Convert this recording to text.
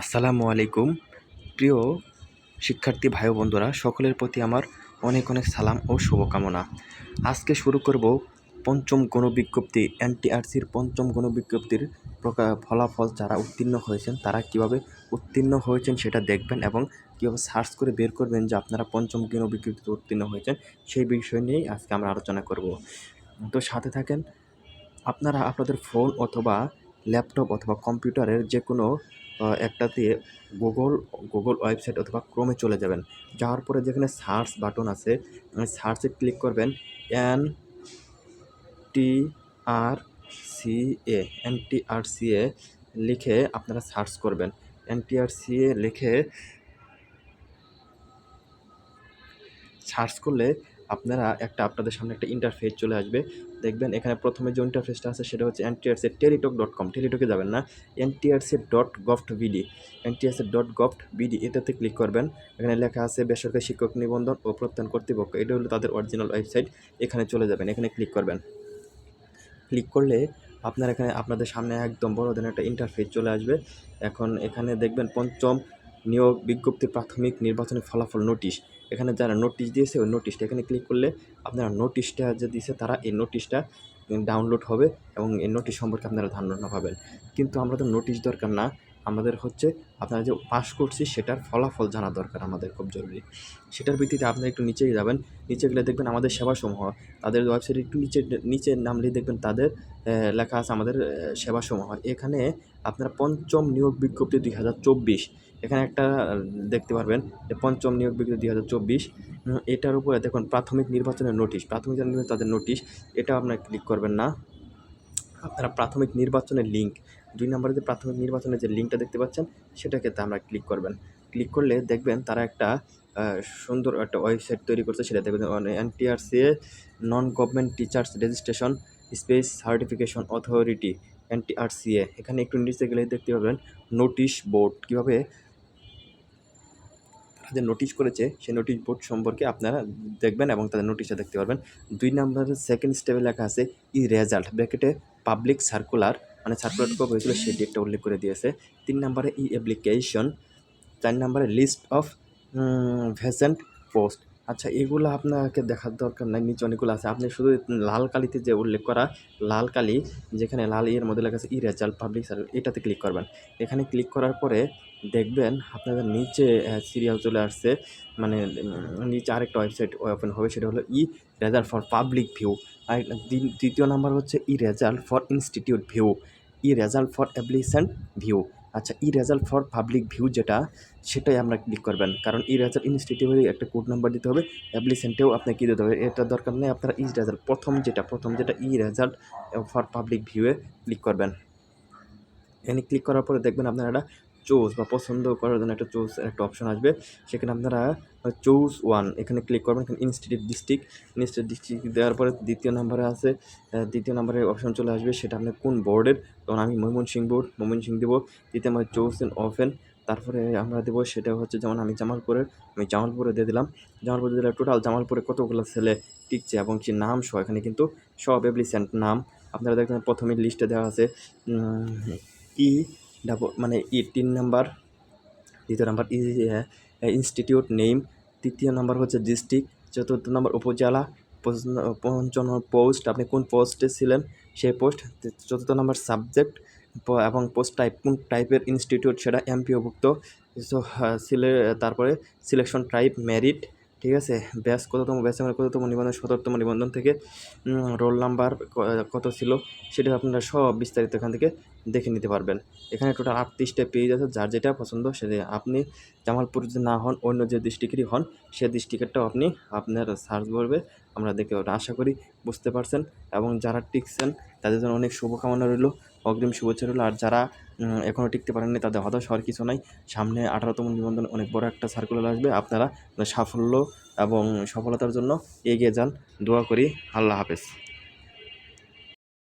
আসসালামু আলাইকুম। প্রিয় শিক্ষার্থী ভাই বন্ধুরা, সকলের প্রতি আমার অনেক অনেক সালাম ও শুভকামনা। আজকে শুরু করব পঞ্চম গণবিজ্ঞপ্তি, এনটিআরসির পঞ্চম গণবিজ্ঞপ্তির ফলাফল যারা উত্তীর্ণ হয়েছেন, তারা কীভাবে উত্তীর্ণ হয়েছেন সেটা দেখবেন এবং কীভাবে সার্চ করে বের করবেন যে আপনারা পঞ্চম গণবিজ্ঞপ্তিতে উত্তীর্ণ হয়েছেন, সেই বিষয় নিয়েই আজকে আমরা আলোচনা করব। তো সাথে থাকেন, আপনারা আপনাদের ফোন অথবা ল্যাপটপ অথবা কম্পিউটারের যে কোনো একটাতে গুগল গুগল ওয়েবসাইট অথবা ক্রোমে চলে যাবেন। যাওয়ার পরে যেখানে সার্চ বাটন আছে সার্চে ক্লিক করবেন N T R C A. N T R C A লিখে আপনারা সার্চ করবেন। N T R C A লিখে সার্চ করলে আপনারা একটা আপনাদের সামনে একটা ইন্টারফেস চলে আসবে। দেখবেন এখানে প্রথমে যে ইন্টারফেসটা আছে সেটা হচ্ছে এনটিআরসি টেলিটক ডট কম টেলিটকে যাবেন না NTRCA dot govt BD NTRCA dot govt BD এটাতে ক্লিক করবেন। এখানে লেখা আছে বেসরকারি শিক্ষক নিবন্ধন ও প্রত্যয়ন কর্তৃপক্ষ। এটা হলো তাদের অরিজিনাল ওয়েবসাইট এখানে চলে যাবেন, এখানে ক্লিক করবেন। ক্লিক করলে আপনার এখানে, আপনাদের সামনে একদম বড় ধরনের একটা ইন্টারফেস চলে আসবে। এখন এখানে দেখবেন পঞ্চম নিয়োগ বিজ্ঞপ্তি প্রাথমিক নির্বাচনী ফলাফল নোটিশ। এখানে যারা নোটিশ দিয়েছে, ওই নোটিশটা এখানে ক্লিক করলে আপনারা নোটিশটা যে দিয়েছে তারা এই নোটিশটা ডাউনলোড হবে এবং এই নোটিশ সম্পর্কে আপনারা ধারণা পাবেন। কিন্তু আমরা তো নোটিশ দরকার না। আমাদের হচ্ছে আপনারা যে পাস করছি সেটার ফলাফল জানা দরকার আমাদের, খুব জরুরি। সেটার ভিত্তিতে আপনারা একটু নিচেই যাবেন। নিচে গেলে দেখবেন আমাদের সেবাসমূহ, তাদের ওয়েবসাইটে একটু নিচে নিচে নামলেই দেখবেন তাদের লেখা আছে আমাদের সেবাসমূহ। এখানে আপনারা পঞ্চম নিয়োগ বিজ্ঞপ্তি দুই হাজার চব্বিশ, এখানে একটা দেখতে পারবেন যে পঞ্চম নিয়োগ বিজ্ঞপ্তি দুই হাজার চব্বিশ। এটার উপরে দেখুন প্রাথমিক নির্বাচনের নোটিশ প্রাথমিক নির্বাচনের তাদের নোটিশ এটা আপনারা ক্লিক করবেন না। আপনারা প্রাথমিক নির্বাচনের লিঙ্ক দুই নম্বরে যে প্রাথমিক নির্বাচনের যে লিঙ্কটা দেখতে পাচ্ছেন, সেটাকে তা আমরা ক্লিক করবেন। ক্লিক করলে দেখবেন তারা একটা সুন্দর একটা ওয়েবসাইট তৈরি করছে, সেটা দেখবেন NTRCA non government teachers registration space certification authority NTRCA এখানে একটু নিচে গেলে দেখতে পাবেন নোটিশ বোর্ড কীভাবে যে নোটিশ করেছে, সেই নোটিশ বোর্ড সম্পর্কে আপনারা দেখবেন এবং তাদের নোটিশটা দেখতে পারবেন। দুই নম্বরের সেকেন্ড স্টেপে লেখা আছে ই রেজাল্ট ব্র্যাকেটে পাবলিক সার্কুলার মানে সার্কুলার কবে হয়েছিল সেই ডেটটা উল্লেখ করে দিয়েছে। তিন নম্বরে ই অ্যাপ্লিকেশন চার নম্বরে লিস্ট অফ ভ্যাসেন্ট পোস্ট আচ্ছা এগুলো আপনাকে দেখার দরকার নাই, নিচে অনেকগুলো আছে। আপনি শুধু লাল কালিতে যে উল্লেখ করা, লাল কালি, যেখানে লাল ইয়ের মধ্যে লেখা আছে ই রেজাল্ট পাবলিক সার্ভিস এটাতে ক্লিক করবেন। এখানে ক্লিক করার পরে দেখবেন আপনাদের নিচে সিরিয়াল চলে আসছে। মানে নিচে আরেকটা ওয়েবসাইট ওপেন হবে, সেটা হলো e result for public view আর দ্বি- দ্বিতীয় নাম্বার হচ্ছে e result for institute view e result for application view আচ্ছা e result for public view যেটা, সেটাই আমরা ক্লিক করবেন। কারণ ই রেজাল্ট ইনস্টিটিউটে একটা কোড নাম্বার দিতে হবে অ্যাপ্লিকেশনটেও আপনাকে কী দিতে হবে? এটা দরকার নেই, আপনারা ই রেজাল্ট প্রথম যেটা প্রথম যেটা ই রেজাল্ট ফর পাবলিক ভিউয়ে ক্লিক করবেন। এখানে ক্লিক করার পরে দেখবেন আপনারা একটা চুজ বা পছন্দ করার জন্য একটা চুজ একটা অপশন আসবে। সেখানে আপনারা চুজ ওয়ান এখানে ক্লিক করবেন, এখানে ইনস্টিটিউট ডিস্ট্রিক্ট ইনস্টিটিউট ডিস্ট্রিক্ট দেওয়ার পরে দ্বিতীয় নাম্বারে আছে দ্বিতীয় নাম্বারে অপশন চলে আসবে, সেটা আপনি কোন বোর্ডের তখন আমি ময়মনসিংহ বোর্ড ময়মনসিংহ দেবো, দ্বিতীয় নম্বরে চুজ এন ওপেন তারপরে আমরা দেবো, সেটা হচ্ছে যেমন আমি জামালপুরের, আমি জামালপুরে দিয়ে দিলাম। জামালপুরে দিলে টোটাল জামালপুরে কতগুলো ছেলে, টিকছে এবং সে নাম সহ এখানে কিন্তু সব অ্যাপ্লিসেন্ট নাম। আপনারা দেখবেন প্রথমে লিস্টে দেওয়া আছে ই ডাবল মানে ই তিন নাম্বার দ্বিতীয় নাম্বার ইনস্টিটিউট নেম তৃতীয় নাম্বার হচ্ছে ডিস্ট্রিক্ট চতুর্থ নাম্বার উপজেলা, পঞ্চ- পঞ্চম পোস্ট আপনি কোন পোস্টে ছিলেন, সেই পোস্ট চতুর্থ নাম্বার সাবজেক্ট এবং পোস্ট টাইপ কোন টাইপের ইনস্টিটিউট সেটা এমপিওভুক্ত সো সিলে, তারপরে সিলেকশন টাইপ মেরিট ঠিক আছে? ব্যাস, কততম, ব্যাসে মানে কততম নিবন্ধন, সতেরোতম নিবন্ধন থেকে রোল নাম্বার কত ছিল সেটা আপনারা সব বিস্তারিত এখান থেকে দেখে নিতে পারবেন। এখানে টোটাল আটত্রিশটা পেজ আছে, যার যেটা পছন্দ সেটা আপনি জামালপুর যদি না হন, অন্য যে ডিস্ট্রিক্টেরই হন, সে ডিস্ট্রিক্টেরটাও আপনি আপনার সার্চ করবে, আমরা দেখে আশা করি বুঝতে পারছেন এবং যারা টিকছেন, তাদের জন্য অনেক শুভকামনা রইল। অগ্রিম শুভেচ্ছা রইল। আর যারা এখনও টিকতে পারেননি তাদের হতাশ হওয়ার কিছু নাই। সামনে আঠারোতম নিবন্ধন অনেক বড় একটা সার্কুলার আসবে। আপনারা সাফল্য এবং সফলতার জন্য এগিয়ে যান। দোয়া করি। আল্লাহ হাফেজ।